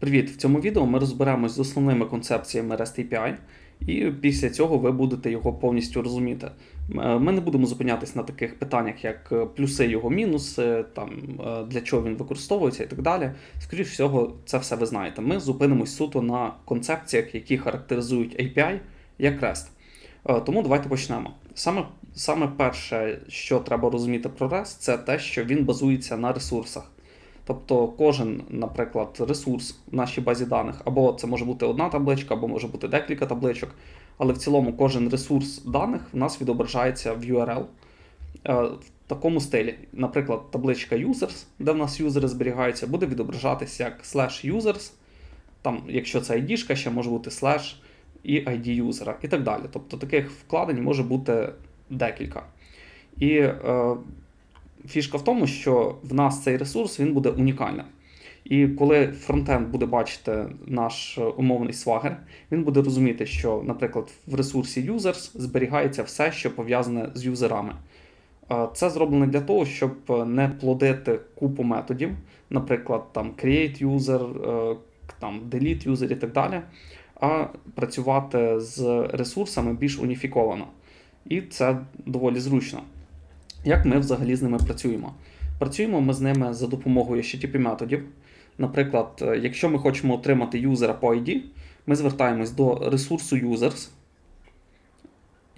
Привіт! В цьому відео ми розберемось з основними концепціями REST API, і після цього ви будете його повністю розуміти. Ми не будемо зупинятись на таких питаннях, як е, плюси його мінуси, там, е, для чого він використовується і так далі. Скоріше всього, це все ви знаєте. Ми зупинимось суто на концепціях, які характеризують API як REST. Е, Тому давайте почнемо. Саме, саме перше, що треба розуміти про REST, це те, що він базується на ресурсах. Тобто кожен, наприклад, ресурс в нашій базі даних, або це може бути одна табличка, або може бути декілька табличок, але в цілому кожен ресурс даних в нас відображається в URL е, в такому стилі. Наприклад, табличка users, де в нас юзери зберігаються, буде відображатися як slash users, там, якщо це ID, ще може бути slash і ID юзера і так далі. Тобто таких вкладень може бути декілька. І е, фішка в тому, що в нас цей ресурс він буде унікальним. І коли фронтенд буде бачити наш е, умовний свагер, він буде розуміти, що, наприклад, в ресурсі users зберігається все, що пов'язане з юзерами. Е, Це зроблено для того, щоб е, не плодити купу методів, наприклад, там create user, там delete user і так далі, а працювати з ресурсами більш уніфіковано. І це доволі зручно. Як ми взагалі з ними працюємо? Працюємо ми з ними за допомогою HTTP методів. Наприклад, е, якщо ми хочемо отримати юзера по ID, ми звертаємось до ресурсу users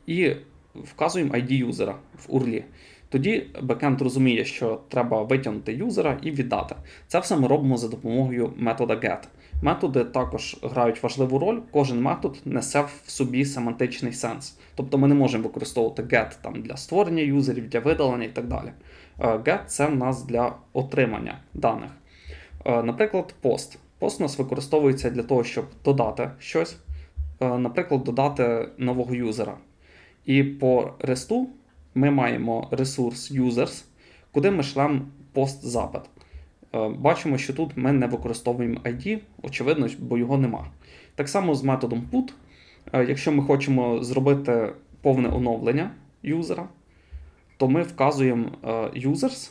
і вказуємо ID юзера в URL. Тоді бекенд розуміє, що треба витягнути юзера і віддати. Це все ми робимо за допомогою метода get. Методи також грають важливу роль. Кожен метод несе в собі семантичний сенс. Тобто ми не можемо використовувати get там, для створення юзерів, для видалення і так далі. Е, Get це в нас для отримання даних. Е, Наприклад, пост. Пост у нас використовується для того, щоб додати щось, Е, наприклад, додати нового юзера. І по ресту ми маємо ресурс users, куди ми шлемо пост-запит. Е, Бачимо, що тут ми не використовуємо ID, очевидно, бо його нема. Так само з методом put. Е, Якщо ми хочемо зробити повне оновлення юзера, то ми вказуємо е, users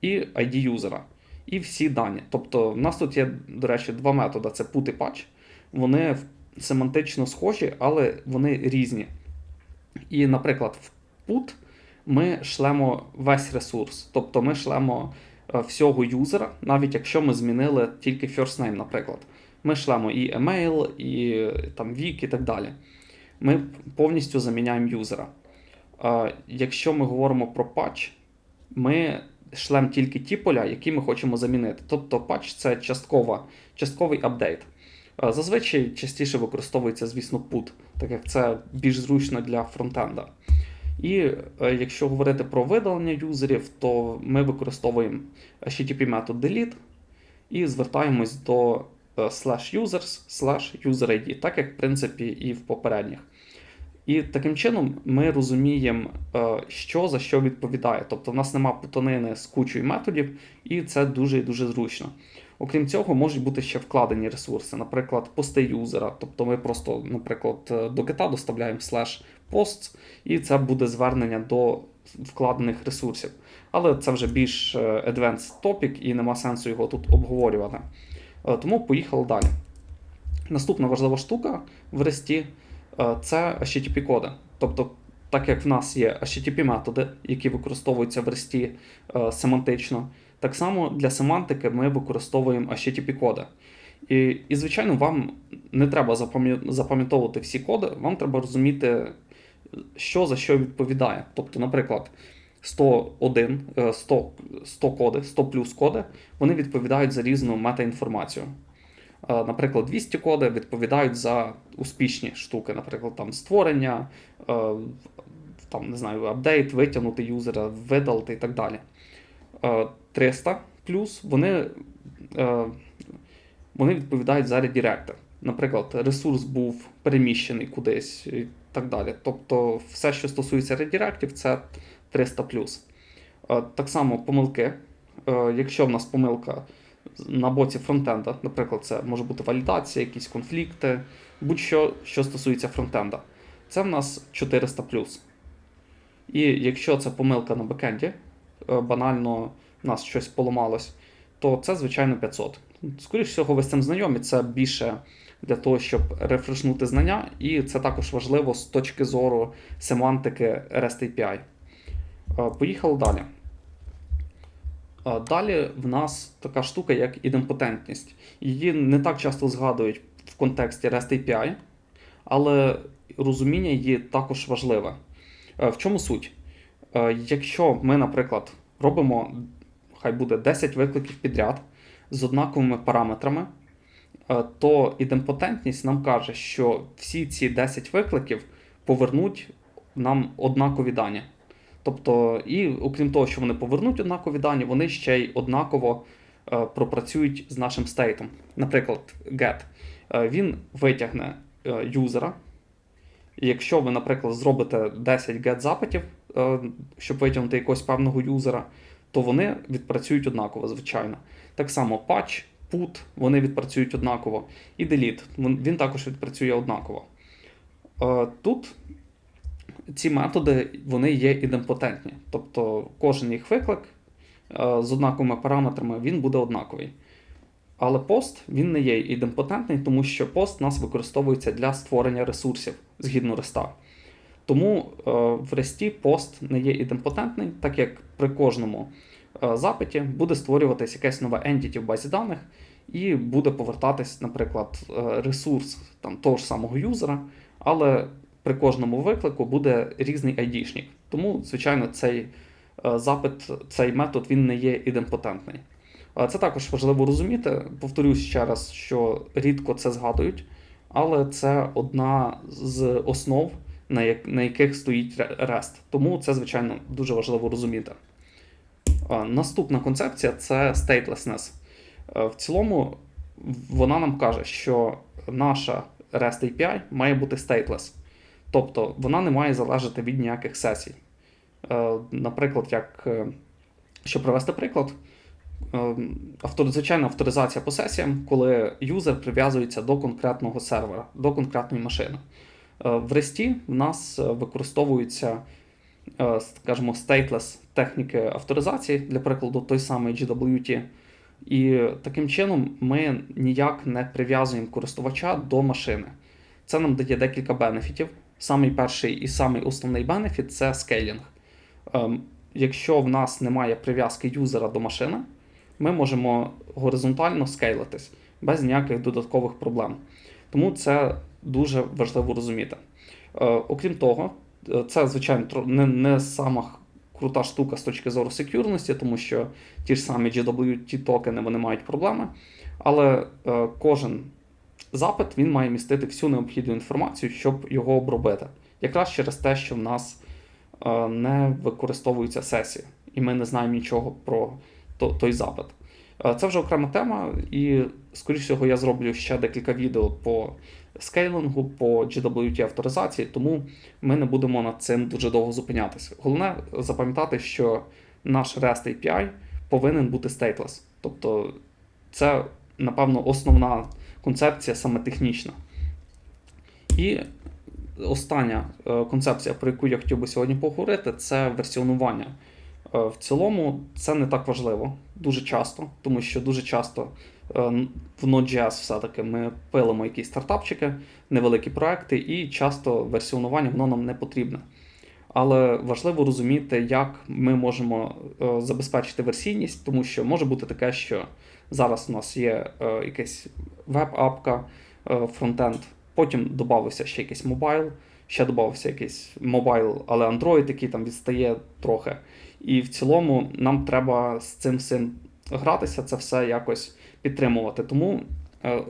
і ID юзера. І всі дані. Тобто, в нас тут є, до речі, два методи: це put і patch. Вони семантично схожі, але вони різні. І, наприклад, в put ми шлемо весь ресурс. Тобто ми шлемо всього юзера, навіть якщо ми змінили тільки first name, наприклад. Ми шлемо і email, і е, там вік, і так далі. Ми повністю заміняємо юзера. Е, Якщо ми говоримо про патч, ми шлемо тільки ті поля, які ми хочемо замінити. Тобто патч це часткова, частковий апдейт. Е, Зазвичай частіше використовується, звісно, put, так як це більш зручно для фронтенда. І е, якщо говорити про видалення юзерів, то ми використовуємо HTTP метод delete і звертаємось до е, slash users slash user ID, так як в принципі і в попередніх. І таким чином ми розуміємо, е, що за що відповідає. Тобто в нас нема путанини з кучою методів, і це дуже і дуже зручно. Окрім цього, можуть бути ще вкладені ресурси, наприклад, пости юзера. Тобто ми просто, наприклад, е, до гета доставляємо slash posts, і це буде звернення до вкладених ресурсів. Але це вже більш е, advanced topic і нема сенсу його тут обговорювати. Е, Тому поїхали далі. Наступна важлива штука в ресті це HTTP коди. Тобто, так як в нас є HTTP методи, які використовуються в ресті семантично, так само для семантики ми використовуємо HTTP коди. І, і звичайно, вам не треба запам'ятовувати всі коди, вам треба розуміти, що за що відповідає. Тобто, наприклад, 101, е, 100, 100 коди, 100 плюс коди, вони відповідають за різну метаінформацію. Е, Наприклад, 200 коди відповідають за успішні штуки, наприклад, там створення, е, там, не знаю, апдейт, витягнути юзера, видалити і так далі. Е, 300 плюс вони, е, вони відповідають за редіректор. Наприклад, ресурс був переміщений кудись і так далі. Тобто, все, що стосується редіректів, це 300 плюс. Е, Так само помилки. Е, Якщо в нас помилка на боці фронтенда, наприклад, це може бути валідація, якісь конфлікти, будь-що, що стосується фронтенда. Це в нас 400 плюс. І якщо це помилка на бекенді, е, банально в нас щось поламалось, то це, звичайно, 500. Скоріше всього, ви з цим знайомі. Це більше для того, щоб рефрешнути знання, і це також важливо з точки зору семантики REST API. Е, Поїхали далі. Е, Далі в нас така штука, як ідемпотентність. Її не так часто згадують в контексті REST API, але розуміння її також важливе. Е, В чому суть? Е, Якщо ми, наприклад, робимо, хай буде 10 викликів підряд з однаковими параметрами, е, то ідемпотентність нам каже, що всі ці 10 викликів повернуть нам однакові дані. Тобто, і окрім того, що вони повернуть однакові дані, вони ще й однаково е, пропрацюють з нашим стейтом. Наприклад, get. Е, він витягне юзера. Якщо ви, наприклад, зробите 10 get запитів, щоб витягнути якогось певного юзера, то вони відпрацюють однаково, звичайно. Так само patch, put, вони відпрацюють однаково. І delete, він також відпрацює однаково. Е, Тут ці методи вони є ідемпотентні. Тобто кожен їх виклик е, з однаковими параметрами він буде однаковий. Але пост він не є ідемпотентний, тому що пост у нас використовується для створення ресурсів згідно реста. Тому е, в ресті пост не є ідемпотентний, так як при кожному е, запиті буде створюватись якесь нове entity в базі даних, і буде повертатись, наприклад, е, ресурс там, того ж самого юзера, але при кожному виклику буде різний ID-шник. Тому, звичайно, цей запит, цей метод він не є ідемпотентний. Це також важливо розуміти. Повторюсь ще раз, що рідко це згадують, але це одна з основ, на, як, на яких стоїть REST. Тому це, звичайно, дуже важливо розуміти. Наступна концепція це statelessness. Е, В цілому, вона нам каже, що наша REST API має бути stateless. Тобто вона не має залежати від ніяких сесій. Е, Наприклад, як, е, щоб привести приклад, автор, звичайна авторизація по сесіям, коли юзер прив'язується до конкретного сервера, до конкретної машини. Е, В REST в нас е, використовуються, е, скажімо, stateless техніки авторизації, для прикладу, той самий GWT. І таким чином ми ніяк не прив'язуємо користувача до машини. Це нам дає декілька бенефітів. Самий перший і самий основний бенефіт це скейлінг. Ем, якщо в нас немає прив'язки юзера до машини, ми можемо горизонтально скейлитись без ніяких додаткових проблем. Тому це дуже важливо розуміти. Е, окрім того, е, це, звичайно, не, не сама крута штука з точки зору секюрності, тому що ті ж самі GWT токени вони мають проблеми. Але е, кожен запит він має містити всю необхідну інформацію, щоб його обробити. Якраз через те, що в нас не використовуються сесії, і ми не знаємо нічого про той запит. Це вже окрема тема, і, скоріш всього, я зроблю ще декілька відео по скейлингу, по GWT авторизації, тому ми не будемо над цим дуже довго зупинятися. Головне запам'ятати, що наш REST API повинен бути stateless. Тобто це, напевно, основна концепція саме технічна. І остання е, концепція, про яку я хотів би сьогодні поговорити, це версіонування. Е, В цілому це не так важливо дуже часто, тому що дуже часто е, в Node.js все-таки ми пилимо якісь стартапчики, невеликі проекти, і часто версіонування воно нам не потрібне. Але важливо розуміти, як ми можемо е, забезпечити версійність, тому що може бути таке, що зараз у нас є якась веб-апка, фронтенд, потім додався ще якийсь мобайл, ще додався якийсь мобайл, але Android, який там відстає трохи. І в цілому нам треба з цим всім гратися, це все якось підтримувати. Тому е,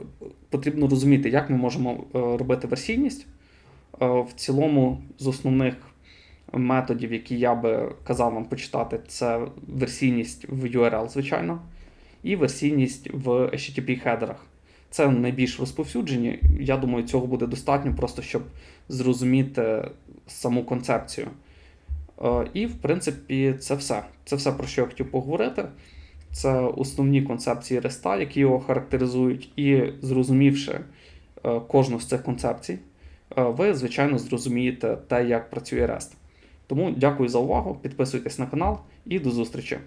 потрібно розуміти, як ми можемо е, робити версійність. Е, в цілому, з основних методів, які я би казав вам почитати, це версійність в URL, звичайно, і версійність в HTTP хедерах. Це найбільш розповсюджені. Я думаю, цього буде достатньо, просто щоб зрозуміти саму концепцію. Е, І, в принципі, це все. Це все, про що я хотів поговорити. Це основні концепції реста, які його характеризують, і зрозумівши е, кожну з цих концепцій, е, ви, звичайно, зрозумієте те, як працює REST. Тому дякую за увагу, підписуйтесь на канал і до зустрічі!